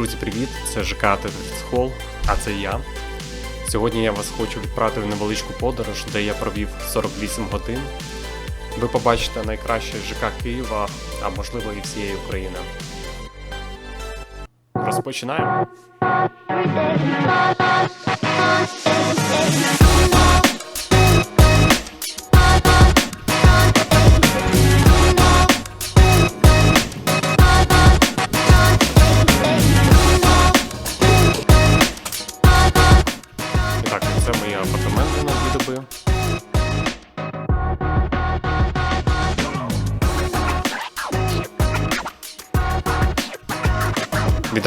Друзі, привіт! Це ЖК Холл, а це я. Сьогодні я вас хочу відправити в невеличку подорож, де я провів 48 годин. Ви побачите найкраще ЖК Києва, а можливо і всієї України. Розпочинаємо.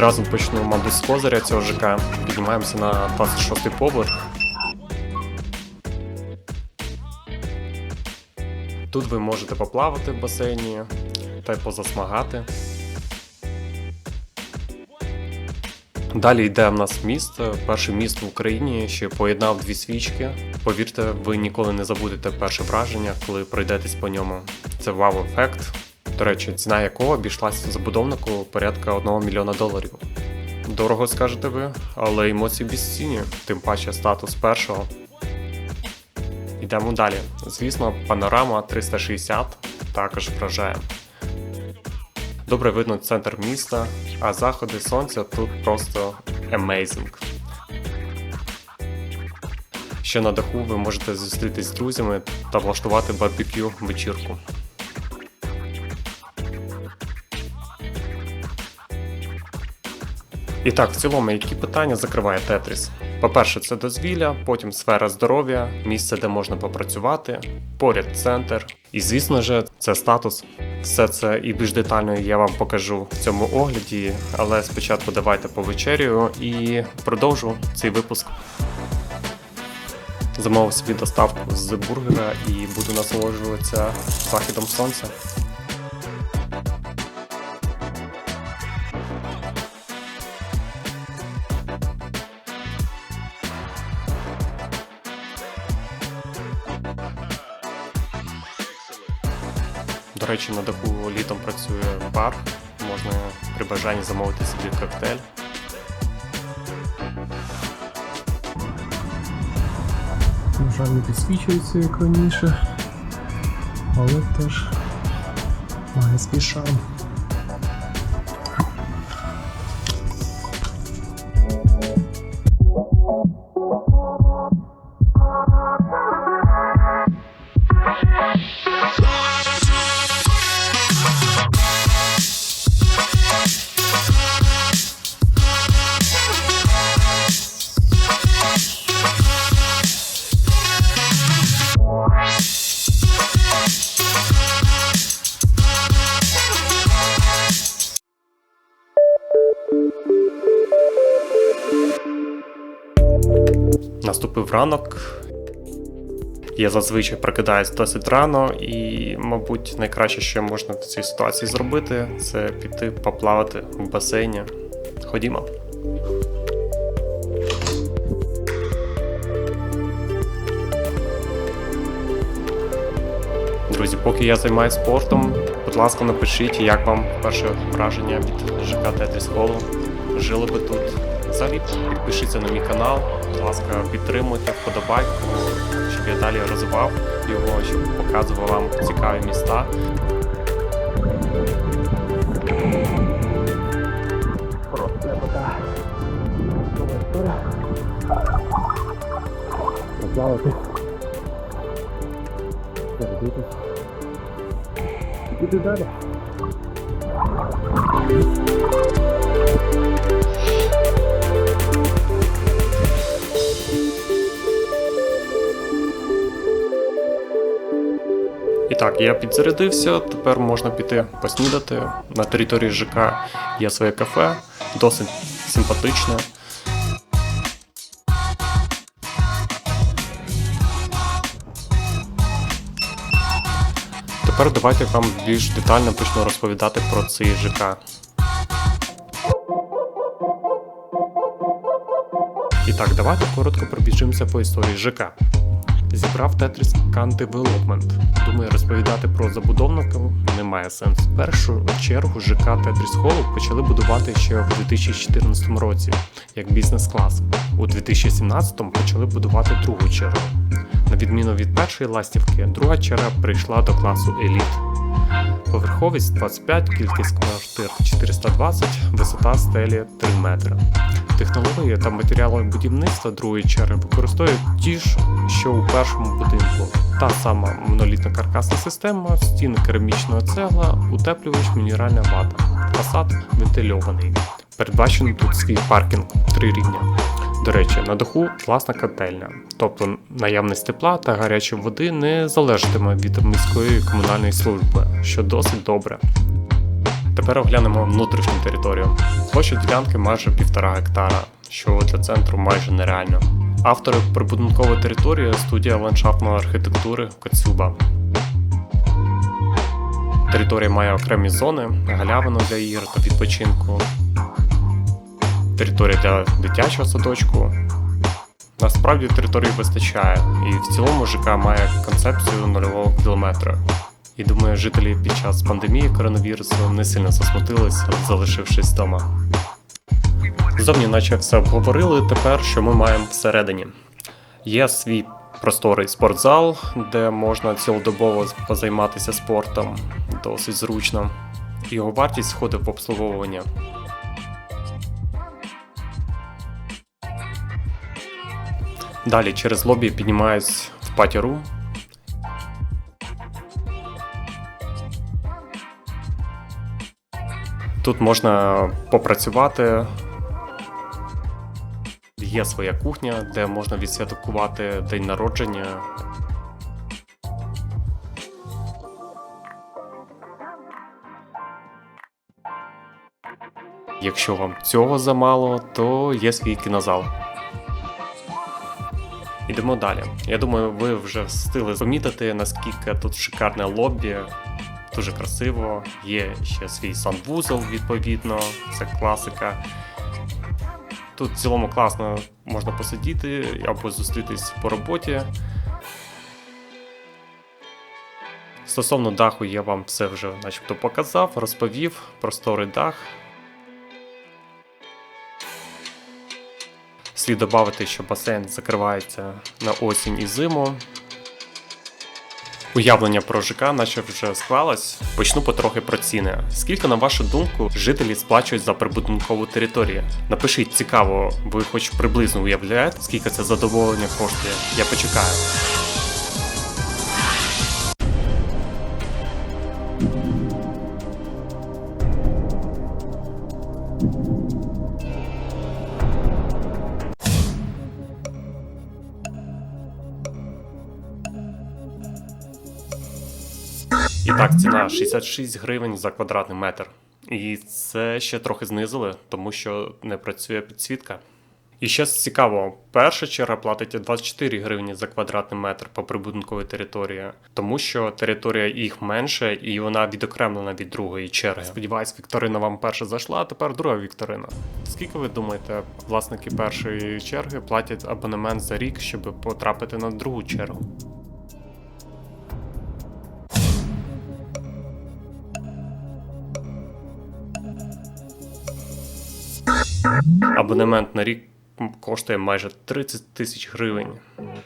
Відразу почну, мабуть, з козиря цього ЖК. Піднімаємося на 26 поверх. Тут ви можете поплавати в басейні та й позасмагати. Далі йде в нас міст, перше міст в Україні, що поєднав дві свічки. Повірте, ви ніколи не забудете перше враження, коли пройдетесь по ньому. Це вау-ефект. До речі, ціна якого обійшлася забудовнику порядка 1 мільйона доларів. Дорого скажете ви, але емоції безцінні, тим паче статус першого. Йдемо далі. Звісно, панорама 360 також вражає. Добре видно центр міста, а заходи сонця тут просто amazing. Ще на даху ви можете зустрітись з друзями та влаштувати барбекю вечірку. І так, в цілому, які питання закриває Тетріс? По-перше, це дозвілля, потім сфера здоров'я, місце, де можна попрацювати, поряд центр. І звісно ж, це статус. Все це і більш детально я вам покажу в цьому огляді, але спочатку давайте повечерю і продовжу цей випуск. Замовив собі доставку з бургера і буду насолоджуватися західом сонця. Речі, на даху літом працює бар, можна при бажанні замовити собі коктейль. На жаль, не підсвічується як раніше, але теж має свій ранок. Я зазвичай прокидаюсь досить рано, і, мабуть, найкраще, що можна в цій ситуації зробити, це піти поплавати в басейні. Ходімо. Друзі, поки я займаюся спортом, будь ласка, напишіть, як вам перше враження від ЖК Тетріс Холу. Жили би тут. Взагалі, підпишіться на мій канал, будь ласка, підтримуйте вподобайку, щоб я далі розвивав його, щоб показував вам цікаві міста. Просто така чудова історія. Поплавати. Зарядитись. І піти далі. Так, я підзарядився, тепер можна піти поснідати. На території ЖК є своє кафе, досить симпатичне. Тепер давайте вам більш детально почну розповідати про цей ЖК. І так, давайте коротко пробіжимося по історії ЖК. Зібрав Tetris Can Development. Думаю, розповідати про забудовників немає сенсу. Першу чергу ЖК Tetris Hall почали будувати ще в 2014 році як бізнес-клас. У 2017 почали будувати другу чергу. На відміну від першої ластівки, друга черга прийшла до класу еліт. Поверховість 25, кількість квартир 420, висота стелі 3 метри. Технології та матеріали будівництва другої черги використовують ті ж, що у першому будинку. Та сама монолітна каркасна система, стіни керамічного цегла, утеплювач, мінеральна вата. Фасад вентильований. Передбачено тут свій паркінг три рівня. До речі, на даху власна котельня, тобто наявність тепла та гарячої води не залежатиме від міської комунальної служби, що досить добре. Тепер оглянемо внутрішню територію. Площа ділянки майже півтора гектара, що для центру майже нереально. Автори прибудинкової території студія ландшафтної архітектури Коцюба. Територія має окремі зони, галявину для ігор та відпочинку, територія для дитячого садочку. Насправді території вистачає, і в цілому ЖК має концепцію нульового кілометра. І думаю, жителі під час пандемії коронавірусу не сильно засмутились, залишившись вдома. Зовні, наче все обговорили, тепер що ми маємо всередині. Є свій просторий спортзал, де можна цілодобово позайматися спортом, досить зручно. Його вартість входить в обслуговування. Далі через лобі піднімаюсь в паті-рум. Тут можна попрацювати. Є своя кухня, де можна відсвяткувати день народження. Якщо вам цього замало, то є свій кінозал. Ідемо далі. Я думаю, ви вже встигли помітити, наскільки тут шикарне лобі, дуже красиво. Є ще свій санвузол, відповідно, це класика. Тут в цілому класно можна посидіти або зустрітись по роботі. Стосовно даху, я вам все вже начебто показав, розповів, просторий дах. Слід додати, що басейн закривається на осінь і зиму. Уявлення про ЖК наче вже склалось. Почну потрохи про ціни. Скільки, на вашу думку, жителі сплачують за прибудинкову територію? Напишіть цікаво, ви хоч приблизно уявляєте, скільки це задоволення коштує? Я почекаю. І так, ціна 66 гривень за квадратний метр. І це ще трохи знизили, тому що не працює підсвітка. І ще цікаво, перша черга платить 24 гривні за квадратний метр по прибудинковій території, тому що територія їх менше і вона відокремлена від другої черги. Сподіваюсь, Вікторина вам перша зайшла, а тепер друга Вікторина. Скільки ви думаєте, власники першої черги платять абонемент за рік, щоб потрапити на другу чергу? Абонемент на рік коштує майже 30 тисяч гривень.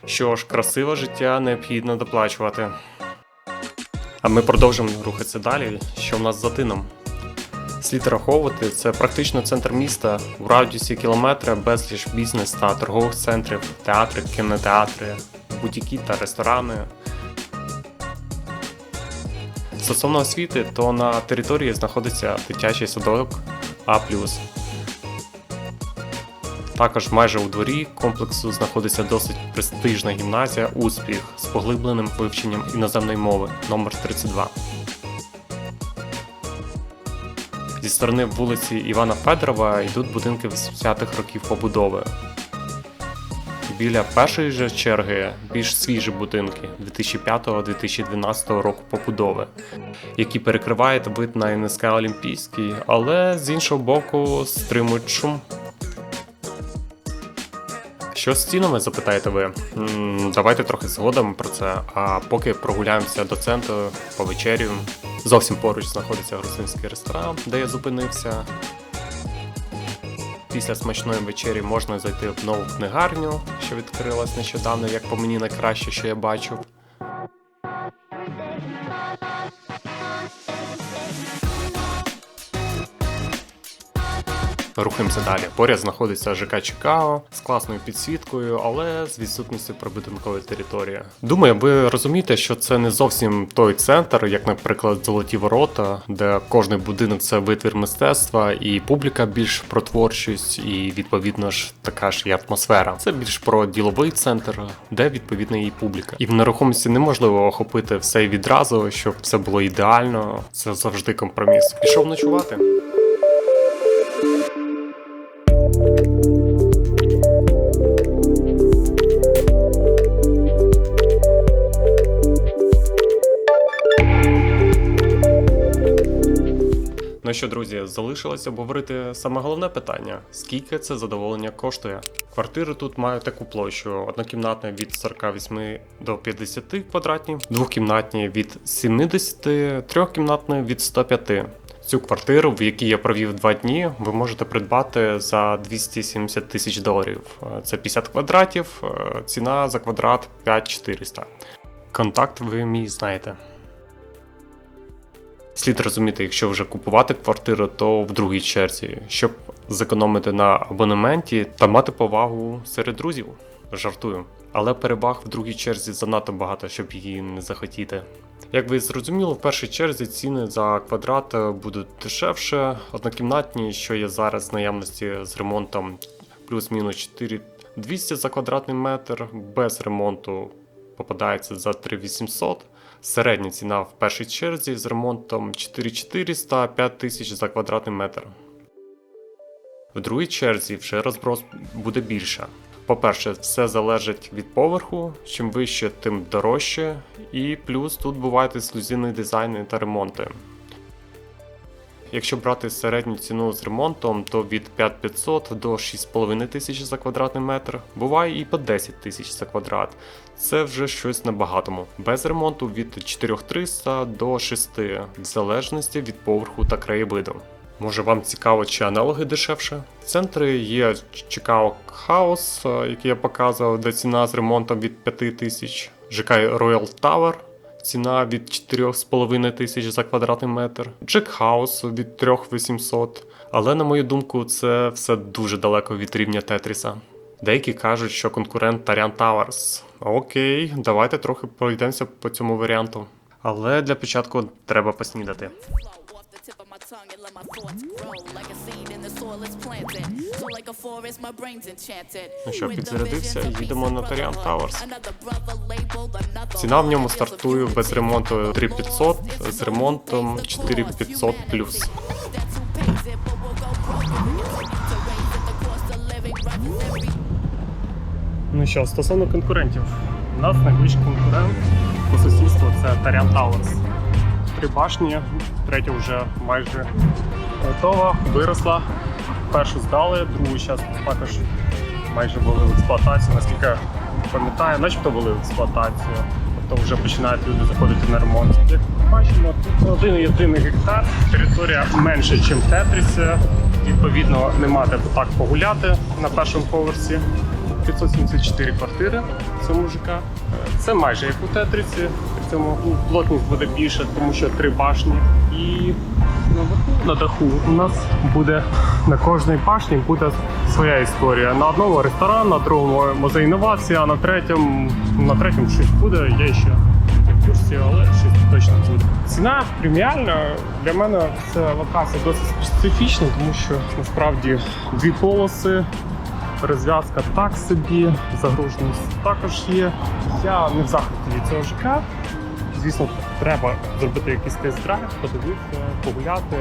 Що ж, красиве життя необхідно доплачувати. А ми продовжимо рухатися далі. Що в нас за тином? Слід враховувати, це практично центр міста в радіусі кілометра безліч бізнес та торгових центрів, театри, кінотеатри, бутіки та ресторани. Стосовно освіти, то на території знаходиться дитячий садок А. Також майже у дворі комплексу знаходиться досить престижна гімназія Успіх з поглибленим вивченням іноземної мови номер 32 Зі сторони вулиці Івана Федорова йдуть будинки 80-х років побудови. Біля першої же черги більш свіжі будинки 2005-2012 року побудови, які перекривають вид на НСК Олімпійський, але з іншого боку стримують шум Що з цінами, запитаєте ви? М, Давайте трохи згодом про це. А поки прогуляємося до центру, повечерю. Зовсім поруч знаходиться грузинський ресторан, де я зупинився. Після смачної вечері можна зайти в нову книгарню, що відкрилась нещодавно, як по мені найкраще, що я бачу. Рухаємося далі. Поряд знаходиться ЖК Чикаго з класною підсвіткою, але з відсутністю прибудинкової території. Думаю, ви розумієте, що це не зовсім той центр, як, наприклад, Золоті Ворота, де кожний будинок це витвір мистецтва, і публіка більш про творчість, і відповідно ж така ж і атмосфера. Це більш про діловий центр, де відповідна і публіка. І в нерухомості неможливо охопити все відразу, щоб все було ідеально. Це завжди компроміс. Пішов ночувати. Ну що, друзі, залишилося обговорити саме головне питання: скільки це задоволення коштує? Квартири тут мають таку площу: однокімнатна від 48 до 50 квадратів, двокімнатні від 70, трьохкімнатні від 105. Цю квартиру, в якій я провів два дні, ви можете придбати за 270 тисяч доларів. Це 50 квадратів, е, ціна за квадрат 5400. Контакт ви мій знаєте. Слід розуміти, якщо вже купувати квартиру, то в другій черзі, щоб зекономити на абонементі та мати повагу серед друзів. Жартую. Але переваг в другій черзі занадто багато, щоб її не захотіти. Як ви зрозуміли, в першій черзі ціни за квадрат будуть дешевше, однокімнатні, що є зараз в наявності з ремонтом плюс-мінус 4200 за квадратний метр, без ремонту попадається за 3800. Середня ціна в першій черзі з ремонтом 4400 5000 за квадратний метр. В другій черзі вже розброс буде більше. По-перше, все залежить від поверху, чим вище, тим дорожче, і плюс тут бувають ексклюзивні дизайни та ремонти. Якщо брати середню ціну з ремонтом, то від 5500 до 6500 тисяч за квадратний метр, буває і по 10 тисяч за квадрат. Це вже щось на багатому. Без ремонту від 4300 до 6, в залежності від поверху та краєвиду. Може вам цікаво, чи аналоги дешевше? В центрі є Chicago House, е, який я показував, де ціна з ремонтом від 5000, ЖК Royal Tower, ціна від 4,5 тисяч за квадратний метр, House від 3800. Але на мою думку, це все дуже далеко від рівня Тетріса. Деякі кажуть, що конкурент Tarian Towers. Окей, давайте трохи пройдемося по цьому варіанту. Але для початку треба поснідати. Ну що, підзарядився, їдемо на Таріан. Тауерс. Ціна в ньому стартує без ремонту 3500, з ремонтом 4500 плюс. Ну що, стосовно конкурентів, у нас найближчий конкурент по сусідству це Таріан Towers. Три башні, третя вже майже готова, виросла. Першу здали, другу зараз також майже ввели в експлуатацію, наскільки пам'ятаю, начебто ввели в експлуатацію. Тобто вже починають люди заходити на ремонт. Як бачимо, тут один єдиний гектар, територія менше, ніж в Відповідно, нема де так погуляти на першому поверсі. 574 квартири ЖК. Е, Це майже як у Тетрісі. Цьому ну, плотність буде більше, тому що три башні. І на даху у нас буде на кожній башні буде своя історія. На одному ресторан, на другому музей інновацій, а на третьому, на третьому щось буде. Я ще в курсі, але щось точно буде. Ціна преміальна. Для мене ця локація досить специфічна, тому що насправді дві полоси. Розв'язка так собі, загруженість також є. Я не в захваті від цього ЖК. Звісно, треба зробити якийсь тест-драйв, подивитися, погуляти,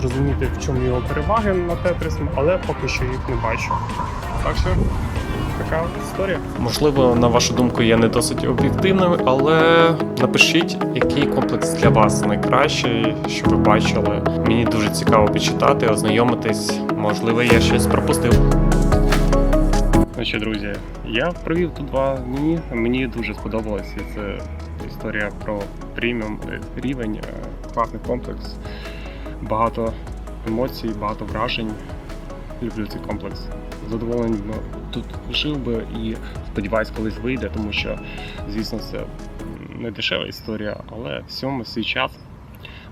зрозуміти, в чому його переваги на Тетрис, але поки що їх не бачу. Так що така історія. Можливо, на вашу думку, я не досить об'єктивним, але напишіть, який комплекс для вас найкращий, що ви бачили. Мені дуже цікаво почитати, ознайомитись. Можливо, я щось пропустив. Ну що, друзі, я провів тут два дні. Мені дуже сподобалось. І це історія про преміум е, рівень, е, класний комплекс, багато емоцій, багато вражень. Люблю цей комплекс. Задоволений ну, тут жив би і сподіваюсь, колись вийде, тому що, звісно, це не дешева історія, але всьому свій час.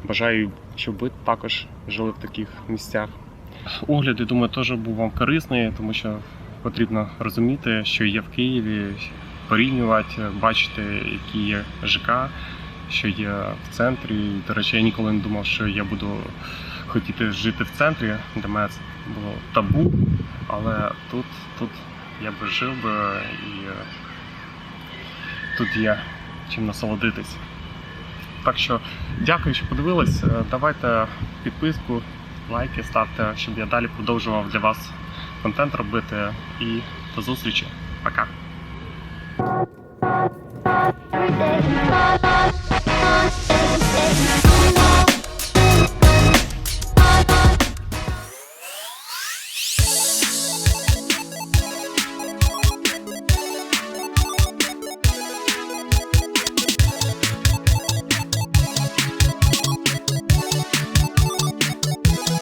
Бажаю, щоб ви також жили в таких місцях. Огляд, я думаю, теж був вам корисний, тому що потрібно розуміти, що є в Києві, порівнювати, бачити, які є ЖК, що є в центрі. До речі, я ніколи не думав, що я буду хотіти жити в центрі, для мене це було табу, але тут, тут я би жив би і тут є чим насолодитись. Так що дякую, що подивились. Давайте підписку, лайки ставте, щоб я далі продовжував для вас контент робити. І до зустрічі. Пока. Every day,